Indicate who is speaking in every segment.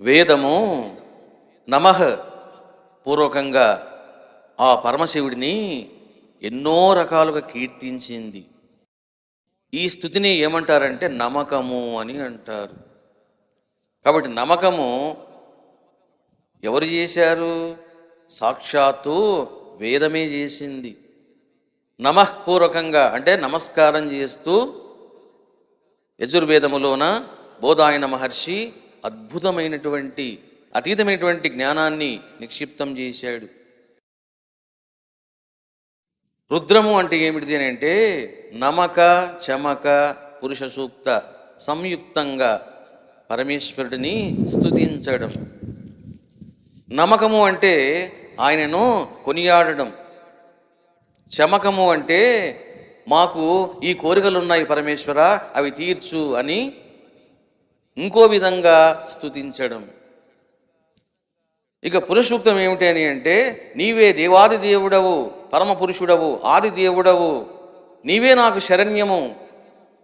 Speaker 1: వేదము నమః పూర్వకంగా ఆ పరమశివుడిని ఎన్నో రకాలుగా కీర్తించింది. ఈ స్థుతిని ఏమంటారంటే నమ్మకము అని అంటారు. కాబట్టి నమ్మకము ఎవరు చేశారు? సాక్షాత్తు వేదమే చేసింది. నమఃపూర్వకంగా అంటే నమస్కారం చేస్తూ యజుర్వేదములోన బోధాయన మహర్షి అద్భుతమైనటువంటి అతీతమైనటువంటి జ్ఞానాన్ని నిక్షిప్తం చేశాడు. రుద్రము అంటే ఏమిటిది అని అంటే నమక చమక పురుష సూక్త సంయుక్తంగా పరమేశ్వరుడిని స్తుతించడం. నమ్మకము అంటే ఆయనను కొనియాడడం. చమకము అంటే మాకు ఈ కోరికలు ఉన్నాయి పరమేశ్వర అవి తీర్చు అని ఇంకో విధంగా స్తుతించడం. ఇక పురుషూక్తం ఏమిటి అని అంటే నీవే దేవాది దేవుడవు పరమ పురుషుడవు ఆది దేవుడవు నీవే నాకు శరణ్యము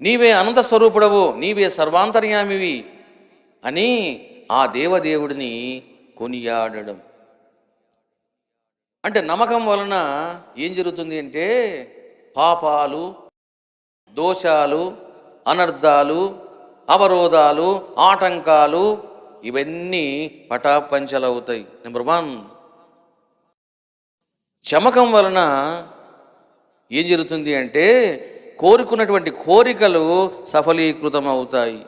Speaker 1: నీవే అనంత స్వరూపుడవు నీవే సర్వాంతర్యామివి అని ఆ దేవదేవుడిని కొనియాడడం. అంటే నమ్మకం వలన ఏం జరుగుతుంది అంటే పాపాలు దోషాలు అనర్థాలు అవరోధాలు ఆటంకాలు ఇవన్నీ పటాపంచలవుతాయి. నెంబర్ వన్ చమకం వలన ఏం జరుగుతుంది అంటే కోరుకున్నటువంటి కోరికలు సఫలీకృతం అవుతాయి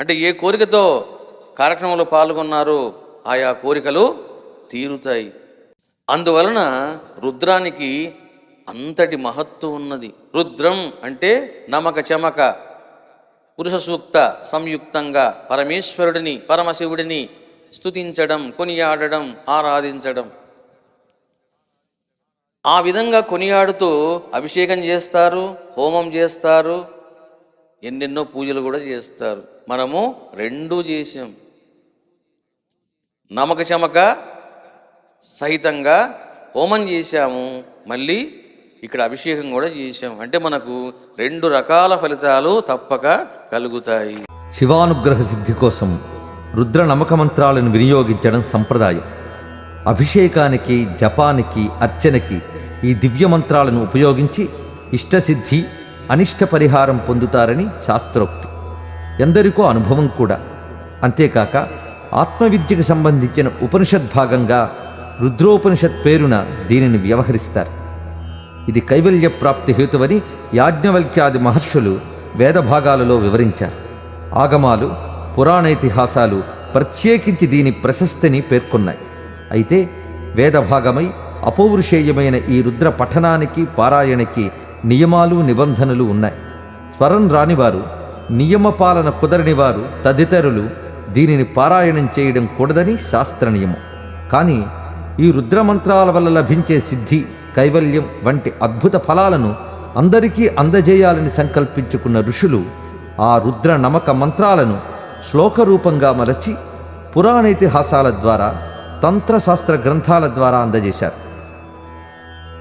Speaker 1: అంటే ఏ కోరికతో కార్యక్రమంలో పాల్గొన్నారో ఆయా కోరికలు తీరుతాయి. అందువలన రుద్రానికి అంతటి మహత్తు ఉన్నది. రుద్రం అంటే నమక చమక పురుష సూక్త సంయుక్తంగా పరమేశ్వరుడిని పరమశివుడిని స్తుతించడం కొనియాడడం ఆరాధించడం. ఆ విధంగా కొనియాడుతూ అభిషేకం చేస్తారు హోమం చేస్తారు ఎన్నెన్నో పూజలు కూడా చేస్తారు. మనము రెండూ చేసాం నమక చమక సహితంగా హోమం చేశాము మళ్ళీ ఇక్కడ అభిషేకం కూడా చేశాం అంటే మనకు రెండు రకాల ఫలితాలు తప్పక కలుగుతాయి.
Speaker 2: శివానుగ్రహ సిద్ధి కోసం రుద్ర నమక మంత్రాలను వినియోగించడం సంప్రదాయం. అభిషేకానికి జపానికి అర్చనకి ఈ దివ్య మంత్రాలను ఉపయోగించి ఇష్టసిద్ధి అనిష్ట పరిహారం పొందుతారని శాస్త్రోక్తి. ఎందరికో అనుభవం కూడా. అంతేకాక ఆత్మవిద్యకు సంబంధించిన ఉపనిషత్ భాగంగా రుద్రోపనిషత్ పేరున దీనిని వ్యవహరిస్తారు. ఇది కైవల్య ప్రాప్తి హేతువని యాజ్ఞవల్క్యాది మహర్షులు వేద భాగాలలో వివరించారు. ఆగమాలు పురాణైతిహాసాలు ప్రత్యేకించి దీని ప్రశస్తిని పేర్కొన్నాయి. అయితే వేదభాగమై అపౌరుషేయమైన ఈ రుద్ర పఠనానికి పారాయణకి నియమాలు నిబంధనలు ఉన్నాయి. స్వరం రానివారు నియమపాలన కుదరని వారు తదితరులు దీనిని పారాయణం చేయడం కూడదని శాస్త్ర నియమం. కానీ ఈ రుద్రమంత్రాల వల్ల లభించే సిద్ధి కైవల్యం వంటి అద్భుత ఫలాలను అందరికీ అందజేయాలని సంకల్పించుకున్న ఋషులు ఆ రుద్ర నమక మంత్రాలను శ్లోకరూపంగా మలచి పురాణేతిహాసాల ద్వారా తంత్రశాస్త్ర గ్రంథాల ద్వారా అందజేశారు.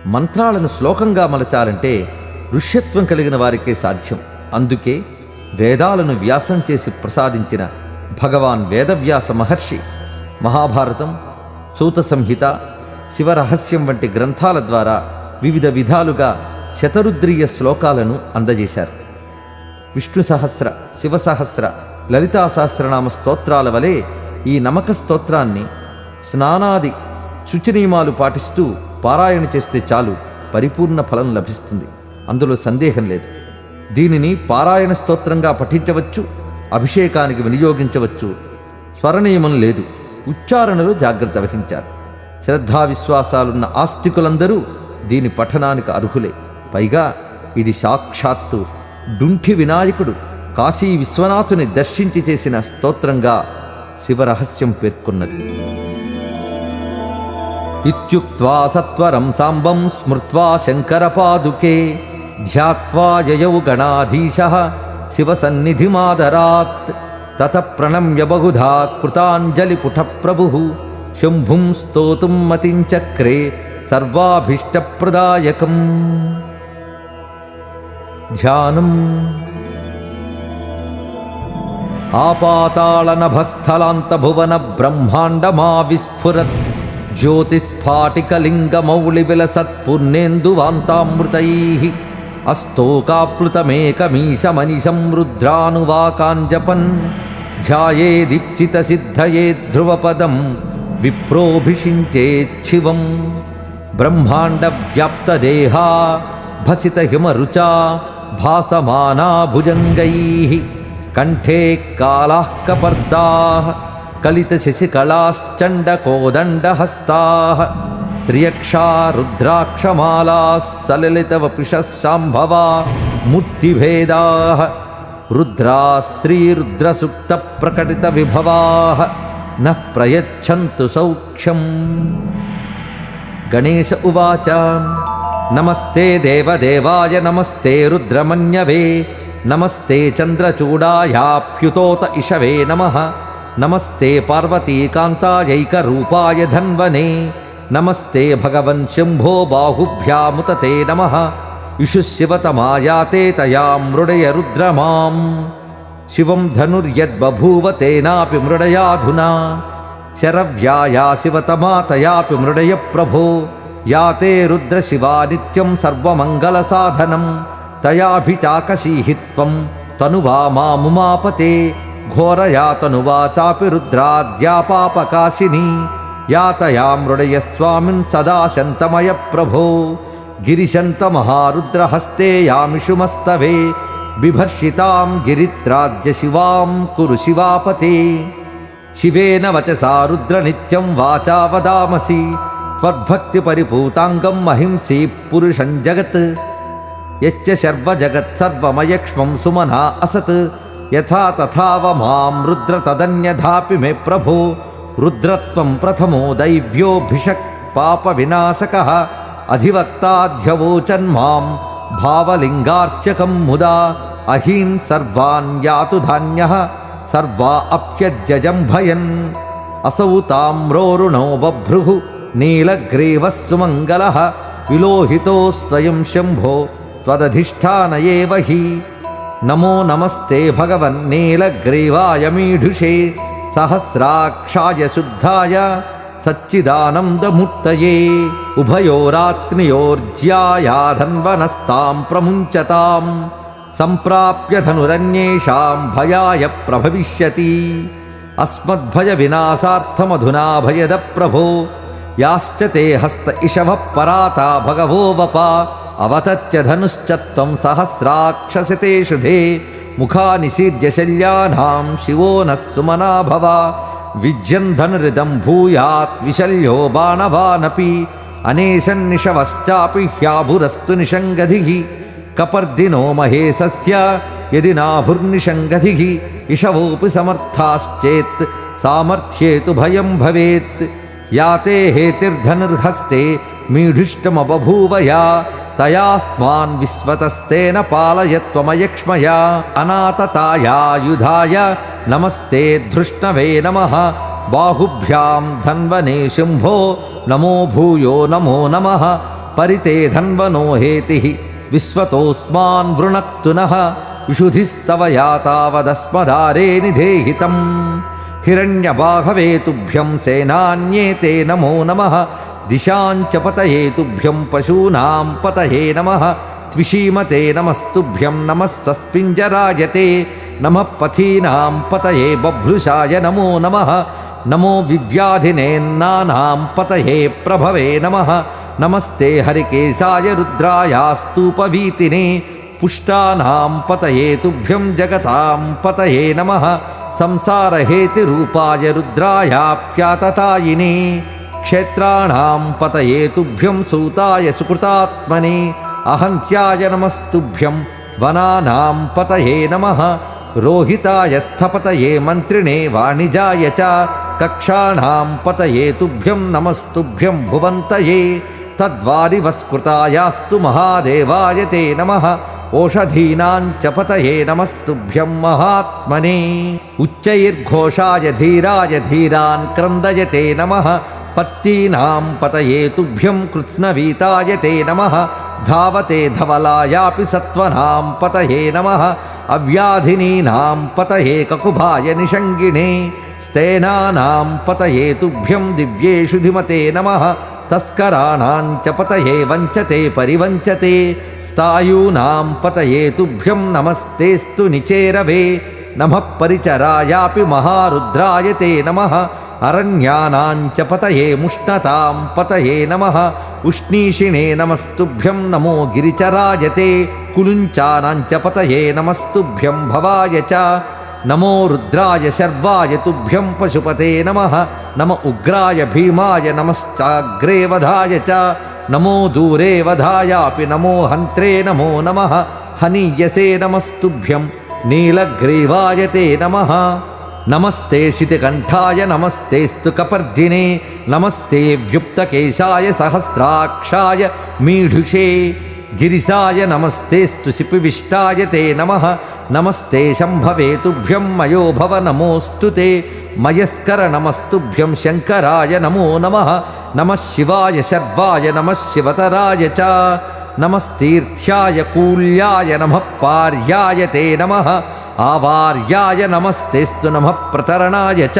Speaker 2: మంత్రాలను శ్లోకంగా మలచాలంటే ఋష్యత్వం కలిగిన వారికే సాధ్యం. అందుకే వేదాలను వ్యాసం చేసి ప్రసాదించిన భగవాన్ వేదవ్యాస మహర్షి మహాభారతం సూత సంహిత శివరహస్యం వంటి గ్రంథాల ద్వారా వివిధ విధాలుగా శతరుద్రీయ శ్లోకాలను అందజేశారు. విష్ణు సహస్ర శివ సహస్ర లలితా సహస్రనామ స్తోత్రాల వలె ఈ నమక స్తోత్రాన్ని స్నానాది శుచినియమాలు పాటిస్తూ పారాయణ చేస్తే చాలు పరిపూర్ణ ఫలం లభిస్తుంది. అందులో సందేహం లేదు. దీనిని పారాయణ స్తోత్రంగా పఠించవచ్చు అభిషేకానికి వినియోగించవచ్చు స్వరనియమం లేదు. ఉచ్చారణలో జాగ్రత్త వహించారు. శ్రద్ధావిశ్వాసాలున్న ఆస్తికులందరూ దీని పఠనానికి అర్హులే. పైగా ఇది సాక్షాత్తు డుంఠి వినాయకుడు కాశీ విశ్వనాథుని దర్శించి చేసిన స్తోత్రంగా శివరహస్యం పేర్కొన్నది. ఇత్యుక్వా సత్వరం సాంబం స్మృత్వా శంకరపాదుకే ధ్యాత్వా యయౌ గణాధీశ శివసన్నిధిమాదరాత్ తత ప్రణమ్య బహుధా కృతాంజలిపుట ప్రభు శంభుం స్తోతుం మతించక్రే సర్వాభీష్టప్రదాయకం. ధ్యానం. ఆపాతాళనభస్థలాంతభువన బ్రహ్మాండమా విస్ఫురత్ జ్యోతిస్ఫాటికలింగమౌళివిలసత్పుర్ణేందువాంతామృతై అస్తోకాప్లుతమేకమీశమనిశం రుద్రానువాకాంజపన్ ధ్యాయే దీప్సిత సిద్ధయే ధ్రువపదం విప్రోభిషించేచ్చివం బ్రహ్మాండవ్యాప్తదేహా భసితహిమరుచా భాసమానా భుజంగై కంఠే కాళాహ్కపర్దా कलितशिशिकलाश्चण्डकोदण्डहस्ता त्र्यक्षा रुद्राक्षमालाः सलिलितवपुषः शाम्भवा मूर्तिभेदाः रुद्राः श्रीरुद्रसुप्तप्रकटितविभवाः नः प्रयच्छन्तु सौख्यम्। गणेश उवाच, नमस्ते देवदेवाय, नमस्ते रुद्रमन्यवे, नमस्ते चन्द्रचूडायाप्युतोत इषवे नमः। नमस्ते पार्वतीकान्तायैकरूपाय धन्वने, नमस्ते भगवन् शम्भो बाहुभ्यामुत ते नमः। इषुः शिवतमायाते तया मृडय रुद्रमाम् శివం ధనుర్యద్బూవ తేనాపి మృడయాధునా. శరవ్యా యా శివతమాతయాపి మృడయ ప్రభో యా తే రుద్ర శివా నిత్యం సర్వమంగళసాధనం. తయాభిచాకశీహిత్వం తనువా మాముమాపతే ఘోరయా తనువా చాపి రుద్రాద్యాపాపకాశిని యాతయా మృడయ స్వామిన్ సదా శంతమయ ప్రభో గిరిశంతమహారుద్రహస్తే యామిషుమస్తవే. బిభర్షితాం గిరిత్రాజ్య శివాం కురు శివాపతే. శివేన వచసా రుద్రనిత్యం వాచా వదామసి. త్వద్భక్తి పరిపూతాంగం మహింసి పురుషం జగత్. యచ్చ సర్వజగత్సర్వమయక్ష్మం సుమనా అసత్. యథా తథావ మాం రుద్ర తదన్యథాపి మే ప్రభో. రుద్రత్వం ప్రథమో దైవ్యోభిషక్ పాప వినాశక. అధివక్తాధ్యవోచన్మాం భావలింగార్చకం ముదా. అహీన్ సర్వాన్ యాతు ధాన్య సర్వా అప్యజయం భయన్. అసౌ తామ్రోరుణో బభ్రుహు నీలగ్రీవ సుమంగళ విలోహితోస్వయం శంభో త్వదధిష్టానయేవ హి. నమో నమస్తే భగవన్నీలగ్రీవాయమీఢుషే సహస్రాక్షాయ శుద్ధాయ సచ్చిదానందమూర్తయే. ఉభయోరాత్నియోర్జ్యాయాధన్వనస్తాం ప్రముంచతాం. సంప్రాప్య ధనురన్యేషాం భయాయ ప్రభవిష్యతి. అస్మద్భయవినాశార్థమధునా భయద ప్రభో యాశ్చతే హస్త ఇషవ పరాత భగవో వప. అవతత్య ధనుశ్చత్వం సహస్రాక్షసితేషుధే ముఖా నిషీర్య శల్యానాం శివో నత్సుమనా భవ. విజ్యంధనురిదం భూయాత్ విశల్యో బాణవానపి. అనేషన్నిషవశ్చాపి హ్యాభురస్తు నిషంగధి. కపర్దినో మహేసస్య యది నాభుర్నిషంగధి ఇషవోపి సమర్థాశ్చేత్ సామర్థ్యేతు భయం భవేత్. యాతే హేతిర్ధనుర్హస్తే మీఢుష్టమబూవయా తయాస్మాన్ విశ్వతస్తేన పాలయత్వమయక్ష్మయా అనాతతాయాయుధాయ నమస్తే ధృష్ణవే నమ. బాహుభ్యాం ధన్వనే శుంభో నమో భూయో నమో నమ. పరితే ధన్వనో హేతి. विश्वतोऽस्मान् वृणक्तु नः विशुधिस्तव या तावदस्मदारे निधेहितम्। हिरण्यबाहवे तुभ्यं सेनान्ये ते नमो नमः। दिशाञ्च पतये तुभ्यं पशूनां पतये नमः। त्विषीमते नमस्तुभ्यं नमः सस्पिञ्जरायते नमः पथीनां पतये बभ्रुषाय नमो नमः। नमो विव्याधिनेन्नानां पतये प्रभवे नमः। నమస్తే హరికేశాయ రుద్రాయాస్తూపవీతినే పుష్టానాం పతయే తుభ్యం జగతాం పతయే నమ సంసారహేతి రూపాయ రుద్రాయాప్యాతతాయినే క్షేత్రాణం పతయే తుభ్యం సూతాయ సుకృతాత్మనే అహంత్యాయ నమస్తుభ్యం వనానాం పతయే నమ రోహితాయ స్థపతయే మంత్రిణే వాణిజాయ చ కక్షాణం పతయే తుభ్యం నమస్తుభ్యం భువంతయే तद्वादिवस्कृतायास्तु महादेवाय ते नमः। ओषधीनाञ्च पतये नमस्तुभ्यं महात्मने। उच्चैर्घोषाय धीराय धीरान् क्रन्दयते नमः। पत्तीनां पतये तुभ्यं कृत्स्नवीताय ते नमः। धावते धवलायापि सत्त्वनां पतये नमः। अव्याधिनीनां पतये ककुभाय निषङ्गिणे। स्तेनानां पतये तुभ्यं दिव्येषु धिमते नमः। తస్కరాణాం చ పతయే వంచతే పరివంచతే స్థాయూనాం పతయే తుభ్యం నమస్తేస్తు నిచేరవే నమ పరిచరాయాపి మహారుద్రాయ తే నమ అరణ్యానాంచ పతయే ముష్ణతాం పతయే నమ ఉష్ణీషిణే నమస్తుభ్యం నమో గిరిచరాయతే కులుంచానాంచ పతయే నమస్తుభ్యం భవాయ చ నమో రుద్రాయ శర్వాయ తుభ్యం పశుపతే నమ నమ ఉగ్రాయ భీమాయ నమశ్చాగ్రే వధాయ చ నమో దూరే వధాయాపి నమో హంత్రే నమో నమ హనీయసే నమస్తుభ్యం నీలగ్రీవాయ తే నమ. నమస్తే శితికంఠాయ నమస్తేస్తు కపర్దినే నమస్తే వ్యుప్తకేశాయ సహస్రాక్షాయ మీఢుషే గిరిశాయ నమస్తేస్తు శిపివిష్టాయ తే నమ नमस्ते शंभवे तोभ्यं मयो भव नमोस्तु ते। मयस्कर नमस्तुभ्यं शंकराय नमो नमः। नमः शिवाय शर्वाय नमः शिवतराय च। नमस्तीर्थ्याय कूल्याय नमः पार्याय ते नमः। आवार्याय नमस्तेस्तु नमः प्रतरणाय च।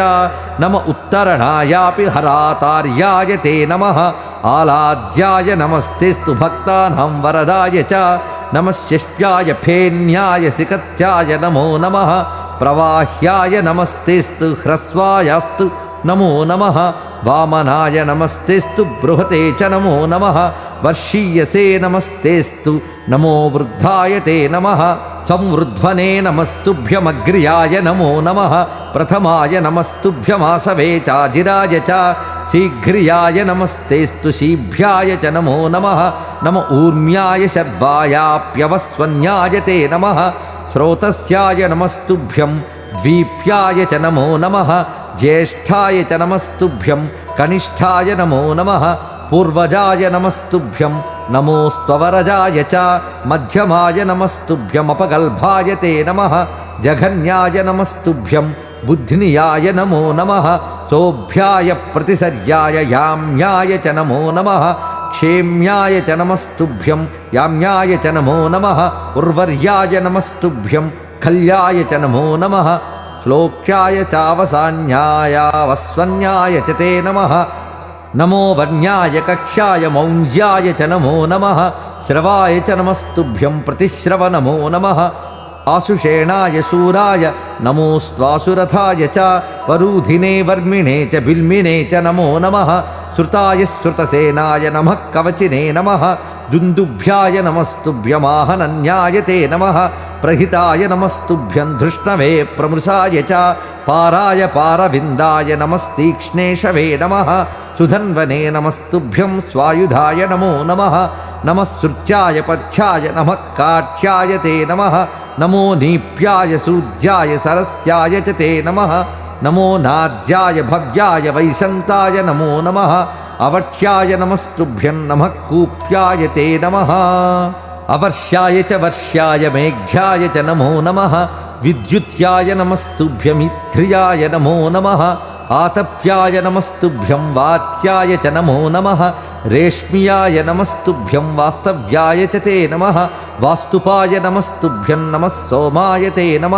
Speaker 2: नम उत्तरणायापि हरातार्याय ते नमः। आलाद्याय नमस्तेस्तु भक्तानां वरदाय च। నమ ఫేన్యాయ సికత్యాయ నమో నమ ప్రవాహ్యాయ నమస్తేస్తు హ్రస్వాయాస్తు నమో నమ వామనాయ నమస్తేస్తు బృహతే చ నమో నమ వర్షీయసే నమస్తేస్తు నమో వృద్ధాయ తే నమ సంవృధ్వనే నమస్తుభ్యమగ్ర్యాయ నమో నమ. ప్రథమాయ నమస్తుభ్యమాసవే చాజిరాయ చ శీఘ్రియాయ నమస్తేస్తు శీభ్యాయ చ నమో నమ. నమ ఊర్మ్యాయ శర్వాయాప్యవస్వన్యాయ తే నమ. శ్రోతస్యాయ నమస్తుభ్యం ద్వీప్యాయ చ నమో నమ. జ్యేష్ఠాయ చ నమస్తుభ్యం కనిష్ఠాయ నమో నమ. పూర్వజాయ నమస్తుభ్యం నమోస్త్వరజాయ చ మధ్యమాయ నమస్తుభ్యమపగల్భాయ తే నమ జఘన్యాయ నమస్తుభ్యం బుద్ధినియాయ నమో నమ సోభ్యాయ ప్రతిసర్యాయ యామ్యాయ చ నమో నమ క్షేమ్యాయ చ నమస్తుభ్యం యామ్యాయ చ నమో నమ ఉర్వర్యాయ నమస్తుభ్యం కల్యాయ చ నమో నమ శ్లోక్యాయ చావసాన్యాయావస్వన్యాయ చ తే నమ నమో వర్ణ్యాయ కక్ష్యాయ మౌంజ్యాయ చ నమో నమ శ్రవాయ చ నమస్తుభ్యం ప్రతిశ్రవ నమో నమ ఆశుషేణాయ శూరాయ నమోస్త్వాసురథాయ చ వరూధినే వర్మిణే చ బిల్మినే చ నమో నమ శృతాయ శృతసేనాయ నమ కవచినే నమ దుందుభ్యాయ నమస్తుభ్యమాహనన్యాయ తే నమ ప్రహితాయ నమస్తుభ్యం ధృష్ణవే ప్రమృషాయ చ పారాయ పారవిందాయ నమస్తీక్ష్ణేషవే నమ సుధన్వనే నమస్తుభ్యం స్వాయుధాయ నమో నమ నమస్సృత్యాయ పథ్యాయ నమ కాఠ్యాయ తే నమ నమో నీప్యాయ సూజ్యాయ సరస్యాయ చ తే నమ నమో నాద్యాయ భవ్యాయ వైశంతాయ నమో నమ అవక్ష్యాయ నమస్తుభ్యం నమ కూప్యాయ తే నమ అవర్ష్యాయ చ వర్ష్యాయ మేఘ్యాయ చ నమో నమ విద్యుత్యాయ నమస్తుభ్యమిత్రియాయ నమో నమ ఆతప్యాయ నమస్తుభ్యం వాత్యాయ చ నమో నమ రేష్మియాయ నమస్తుభ్యం వాస్తవ్యాయ చ తే నమ వాస్తుపాయ నమస్తుభ్యం నమ సోమాయ తే నమ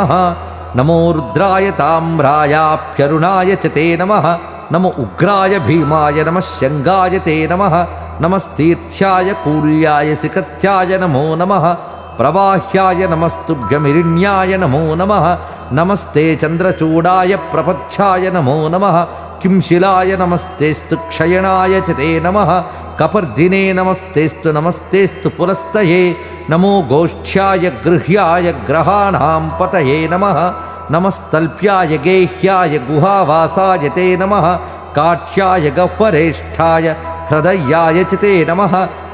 Speaker 2: నమో రుద్రాయ తామ్రాయాప్యరుణాయ చ తే నమ నమ ఉగ్రాయ భీమాయ నమ శంగాయ తే నమ నమస్తీర్థ్యాయ కూల్యాయ శిఖత్యాయ నమో నమ ప్రవాహ్యాయ నమస్తుభ్యమిరిణ్యాయ నమో నమ నమస్తే చంద్రచూడాయ ప్రపచ్ఛాయ నమో నమ కింశిలాయ నమస్తేస్తు క్షయణాయ చ నమ కపర్దినే నమస్తేస్తు నమస్తేస్తు పులస్తయే నమో గోష్ఠ్యాయ గృహ్యాయ గ్రహాణాం పతయే నమ నమస్తల్ప్యాయ గేహ్యాయ గుహావాసాయ తే నమ కాఠ్యాయ గహ్వరేష్ఠాయ హృదయాయ చ తే నమ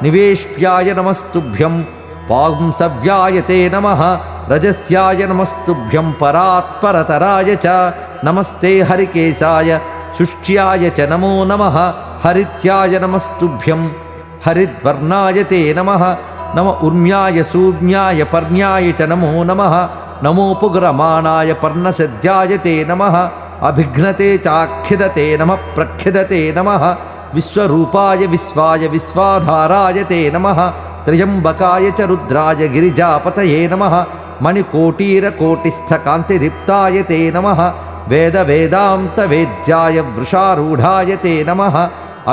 Speaker 2: నివేష్ప్యాయ నమస్తుభ్యం పాంసవ్యాయ తే నమ రజస్యాయ నమస్తుభ్యం పరాత్పరతరాయ చ నమస్తే హరికేశాయ శుష్ట్యాయ చ నమో నమ హరిత్యాయ నమస్తుభ్యం హరిద్వర్ణాయ తే నమ నమ ఉర్మ్యాయ సూర్మ్యాయ పర్ణ్యాయ చ నమో నమ నమోపుగ్రమాణాయ పర్ణసిద్ధ్యాయతే నమ అభిఘ్నతే చాఖిదతే నమ ప్రఖ్యదతే నమ విశ్వరూపాయ విశ్వాయ విశ్వాధారాయ తే నమ త్రయంబకాయ చ రుద్రాయ గిరిజాపతయే నమ మణికోటీరకోటిస్థకాంతిదీప్తాయ తే నమ వేదవేదాంతవేద్యాయ వృషారూఢాయ తే నమ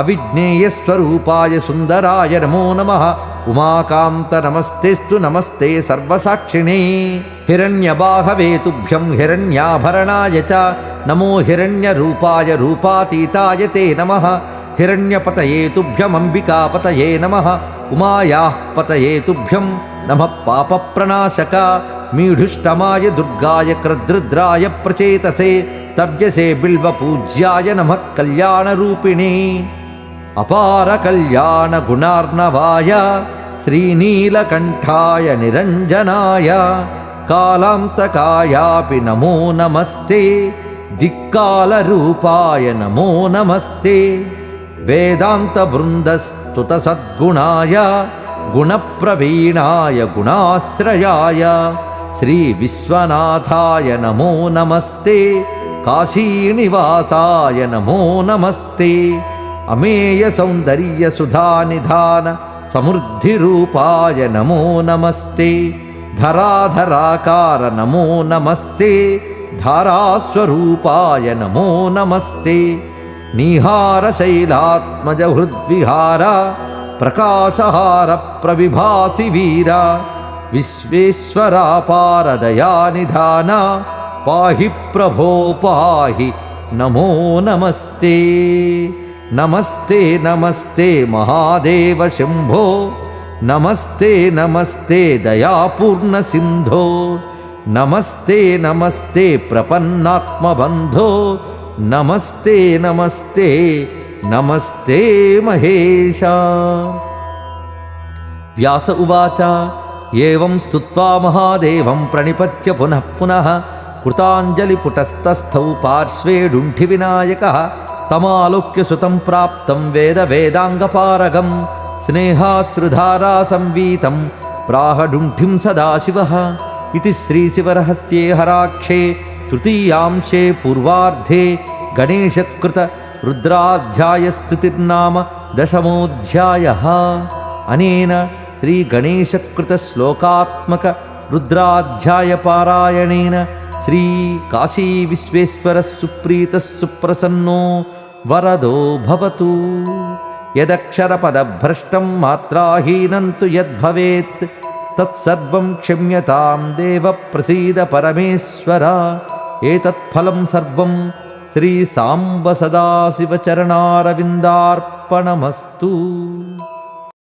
Speaker 2: अविज्ञेयस्वरूपाय सुन्दराय नमो नमः उमाकान्त नमस्तेस्तु नमस्ते सर्वसाक्षिणे हिरण्यबाहवे तुभ्यं हिरण्याभरणाय च नमो हिरण्यरूपाय रूपातीताय ते नमः हिरण्यपतये तुभ्यमम्बिकापतये नमः उमायाः पतये तुभ्यं नमः पापप्रणाशक मीढुष्टमाय दुर्गाय क्रद्रुद्राय प्रचेतसे तव्यसे बिल्वपूज्याय नमः कल्याणरूपिणे अपारकल्याणगुणार्णवाय श्रीनीलकण्ठाय निरञ्जनाय कालान्तकायापि नमो नमस्ते दिक्कालरूपाय नमो नमस्ते वेदान्तवृन्दस्तुतसद्गुणाय गुणप्रवीणाय गुणाश्रयाय श्रीविश्वनाथाय नमो नमस्ते काशीनिवासाय नमो नमस्ते అమేయ సౌందర్య సుధానిధాన సమృద్ధిరూపాయ నమో నమస్తే. ధరాధరాకార నమో నమస్తే. ధారాస్వరూపాయ నమో నమస్తే. నీహారశైలాత్మజ హృద్విహార ప్రకాశహార ప్రవిభాసి వీర విశ్వేశ్వరాపారదయానిధాన పాహి ప్రభో పాహి నమో నమస్తే. నమస్తే నమస్తే మహాదేవ శంభో. నమస్తే నమస్తే దయాపూర్ణ సింధో. నమస్తే నమస్తే ప్రపన్నాత్మబంధో. నమస్తే నమస్తే నమస్తే మహేశ. వ్యాస ఉవాచ ఏం స్తుత్వా మహాదేవం ప్రణిపత్య పునః పునః కృతాంజలిపుటస్థస్థౌ పార్శ్వే డుంఠి తమాలోక్య సుతం ప్రాప్తం వేద వేదాంగపారగం స్నేహాశ్రుధారా సంవీతం ప్రాహడుంఠిం సదాశివ ఇది శ్రీశివరహస్యే హరాక్షే తృతీయాంశే పూర్వార్ధే గణేశకృత రుద్రాధ్యాయస్థుతిర్నామ దశమోధ్యాయ అనేన శ్రీగణేశకృత శ్లోకాత్మక రుద్రాధ్యాయ పారాయణేన శ్రీకాశీవిశ్వేశ్వర సుప్రీత సుప్రసన్నో वरदो भवतु। यदक्षरपदभ्रष्टं मात्राहीनं तु यद्भवेत् तत्सर्वं क्षम्यतां देव प्रसीद परमेश्वर। एतत्फलं सर्वं श्रीसाम्ब सदाशिवचरणारविन्दार्पणमस्तु